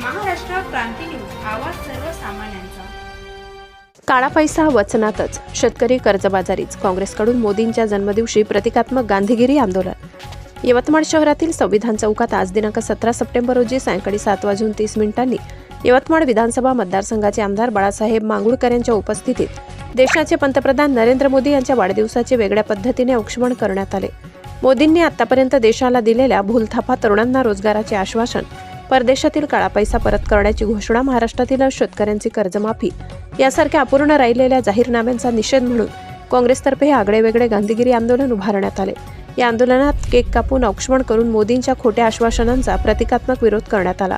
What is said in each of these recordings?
क्रांती news आवाज सर्वसामान्यांचा. काळा पैसा वचनातच. शेतकरी कर्जबाजारीच. काँग्रेसकडून मोदींच्या जन्मदिवशी प्रतिकात्मक गांधीगिरी आंदोलन. यवतमाळ शहरातील संविधान चौकात आज दिनांक सतरा सप्टेंबर रोजी सायंकाळी सात वाजून तीस मिनिटांनी यवतमाळ विधानसभा मतदारसंघाचे आमदार बाळासाहेब मांगुळकर यांच्या उपस्थितीत देशाचे पंतप्रधान नरेंद्र मोदी यांच्या वाढदिवसाचे वेगळ्या पद्धतीने औक्षमण करण्यात आले. मोदींनी आतापर्यंत देशाला दिलेल्या भूलथापा तरुणांना रोजगाराचे आश्वासन परदेशातील काळा पैसा परत करण्याची घोषणा महाराष्ट्रातील शेतकऱ्यांची कर्जमाफी यासारख्या अपूर्ण राहिलेल्या जाहीरनाम्यांचा निषेध म्हणून काँग्रेसतर्फे हे आगळेवेगळे गांधीगिरी आंदोलन उभारण्यात आले. या आंदोलनात केक कापून औक्षमण करून मोदींच्या खोट्या आश्वासनांचा प्रतिकात्मक विरोध करण्यात आला.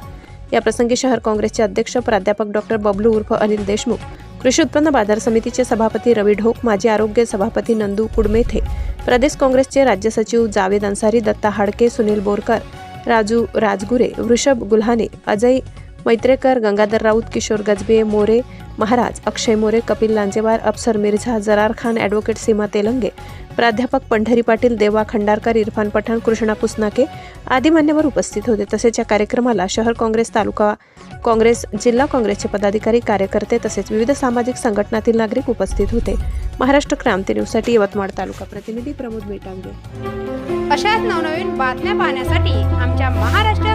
या प्रसंगी शहर काँग्रेसचे अध्यक्ष प्राध्यापक डॉक्टर बबलू उर्फ अनिल देशमुख कृषी उत्पन्न बाजार समितीचे सभापती रवी ढोक माजी आरोग्य सभापती नंदू कुडमेथे प्रदेश काँग्रेसचे राज्य सचिव जावेद अन्सारी दत्ता हाडके सुनील बोरकर राजू राजगुरे वृषभ गुल्हाने अजय मैत्रेकर गंगाधर राऊत किशोर गजबे मोरे महाराज अक्षय मोरे कपिल लांजेवार अफसर मिर्झा जरार खान ॲडव्होकेट सीमा तेलंगे प्राध्यापक पंढरी पाटील देवा खंडारकर इरफान पठाण कृष्णा पुसनाके आदी मान्यवर उपस्थित होते. तसेच या कार्यक्रमाला शहर काँग्रेस तालुका काँग्रेस जिल्हा काँग्रेसचे पदाधिकारी कार्यकर्ते तसेच विविध सामाजिक संघटनातील नागरिक उपस्थित होते. महाराष्ट्र क्रांती न्यूजसाठी यवतमाळ तालुका प्रतिनिधी प्रमोद मेटांगे. अशाच नवनवीन बातम्या पाहण्यासाठी आमच्या महाराष्ट्र